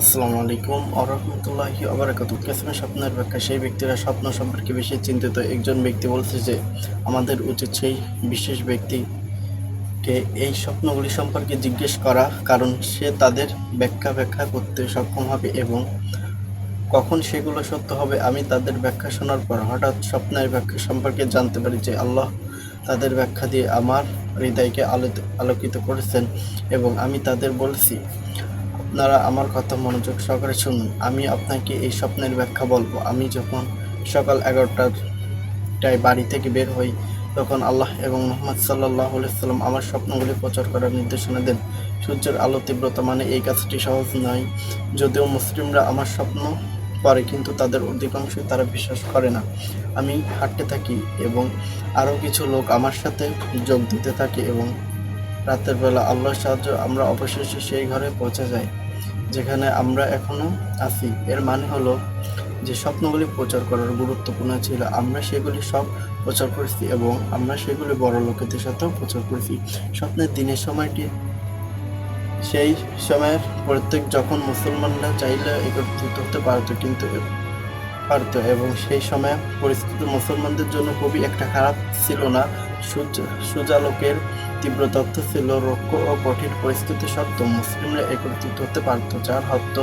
আসসালামু আলাইকুম আরহামতুল্লাহি আবরাকাত কেসমে স্বপ্নের ব্যাখ্যা? সেই ব্যক্তিরা স্বপ্ন সম্পর্কে বেশি চিন্তিত। একজন ব্যক্তি বলছে যে, আমাদের উচিত সেই বিশেষ ব্যক্তিকে এই স্বপ্নগুলি সম্পর্কে জিজ্ঞেস করা, কারণ সে তাদের ব্যাখ্যা ব্যাখ্যা করতে সক্ষম হবে এবং কখন সেগুলো সত্য হবে আমি তাদের ব্যাখ্যা শোনার পর হঠাৎ স্বপ্নের ব্যাখ্যা সম্পর্কে জানতে পারি যে, আল্লাহ তাদের ব্যাখ্যা দিয়ে আমার হৃদয়কে আলোকিত করেছেন এবং আমি তাদের বলছি আপনারা আমার কথা মনোযোগ সহকারে শুনুন। আমি আপনাকে এই স্বপ্নের ব্যাখ্যা বলব। আমি যখন সকাল এগারোটায় বাড়ি থেকে বের হই, তখন আল্লাহ এবং মোহাম্মদ সাল্লাহ সাল্লাম আমার স্বপ্নগুলি প্রচার করার নির্দেশনা দেন। সূর্যের আলো তীব্রতা মানে এই কাজটি সহজ নয়। যদিও মুসলিমরা আমার স্বপ্ন করে, কিন্তু তাদের অধিকাংশই তারা বিশ্বাস করে না। আমি হাঁটতে থাকি এবং আরও কিছু লোক আমার সাথে যোগ দিতে থাকে এবং রাতের বেলা আল্লাহর সাহায্য আমরা অবশেষে সেই ঘরে পৌঁছে যাই, যেখানে আমরা এখনও আছি। এর মানে হলো যে স্বপ্নগুলি প্রচার করার গুরুত্বপূর্ণ ছিল। আমরা সেগুলি সব প্রচার করেছি এবং আমরা সেগুলি বড় লোকেদের সাথেও প্রচার করেছি। স্বপ্নের দিনের সময়টি, সেই সময়ের প্রত্যেক যখন মুসলমানরা চাইলে একত্রিত হতে পারতো, কিন্তু পারতো এবং সেই সময় পরিস্থিতি মুসলমানদের জন্য খুবই একটা খারাপ ছিল না। সূর্যালোকের তীব্র তথ্য ছিল রক্ষ ও কঠিন পরিস্থিতি সত্ত্বেও মুসলিমরা একত্রিত হতে পারত, যার অর্থ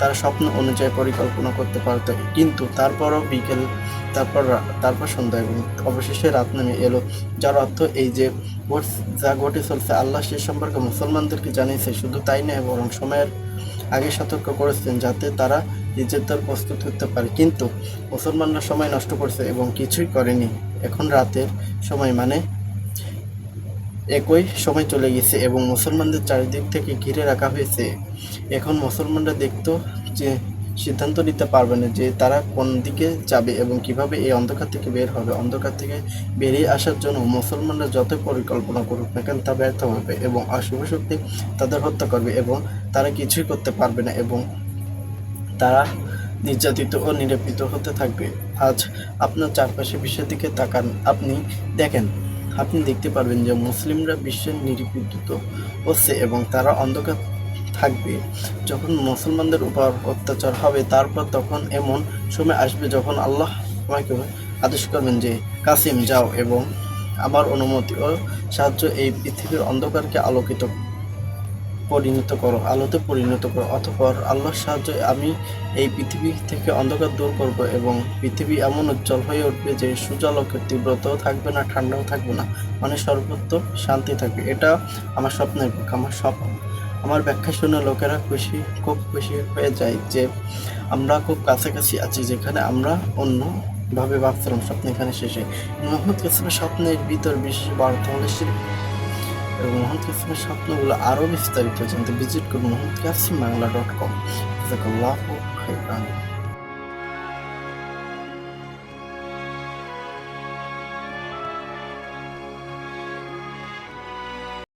তার স্বপ্ন অনুযায়ী পরিকল্পনা করতে পারত। কিন্তু তারপরও বিকেল, তারপর তারপর সন্ধ্যা এবং অবশেষে রাত নেমে এলো, যার অর্থ এই যে যা ঘটে চলছে, আল্লাহ সে সম্পর্কে মুসলমানদেরকে জানিয়েছে, শুধু তাই নয়, বরং সময়ের আগে সতর্ক করেছেন যাতে তারা নিজেদের প্রস্তুত হতে পারে। কিন্তু মুসলমানরা সময় নষ্ট করছে এবং কিছুই করেনি। এখন রাতের সময় মানে একই সময় চলে গেছে এবং মুসলমানদের চারিদিক থেকে ঘিরে রাখা হয়েছে। এখন মুসলমানরা দেখতো যে সিদ্ধান্ত নিতে পারবে না যে তারা কোন দিকে যাবে এবং কীভাবে এই অন্ধকার থেকে বের হবে। অন্ধকার থেকে বেরিয়ে আসার জন্য মুসলমানরা যত পরিকল্পনা করুক না কেন তা ব্যর্থ হবে এবং অশুভ শক্তি তাদের হত্যা করবে এবং তারা কিছুই করতে পারবে না এবং তারা নির্যাতিত ও নিরাপিত হতে থাকবে। আজ আপনার চারপাশে বিশ্বের দিকে তাকান। আপনি দেখেন, আপনি দেখতে পারবেন যে মুসলিমরা বিশ্বের নিরাপিত হচ্ছে এবং তারা অন্ধকার থাকবে। যখন মুসলমানদের উপর অত্যাচার হবে, তারপর তখন এমন সময় আসবে যখন আল্লাহ আমাকে আদেশ করবেন যে, কাসিম, যাও এবং আমার অনুমতি ও সাহায্য এই পৃথিবীর অন্ধকারকে আলোকিত পরিণত করো, আলোতে পরিণত করো, অতপর আল্লাহর সাহায্যে আমি এই পৃথিবী থেকে অন্ধকার দূর করব এবং পৃথিবী এমন উজ্জ্বল হয়ে উঠবে যে সূর্যালোকের তীব্রতাও থাকবে না, ঠান্ডাও থাকবে না মানে সর্বত্র শান্তি থাকবে। এটা আমার স্বপ্নের ব্যাখ্যা, আমার স্বপ্ন। আমার ব্যাখ্যা শুনে লোকেরা খুশি, খুব খুশি হয়ে যায় যে আমরা খুব কাছাকাছি আছি, যেখানে আমরা অন্য ভাবে ভাবছিলাম স্বপ্ন এখানে শেষে। মোহাম্মদ কাসিমের স্বপ্নের ভিতর বিশেষ বার্তা হলে এবং মোহাম্মদ কাসিমের স্বপ্নগুলো আরও বিস্তারিত জানতে ভিজিট করুন মোহাম্মদ কাসিম বাংলা ডট কম জাকাল্লাহ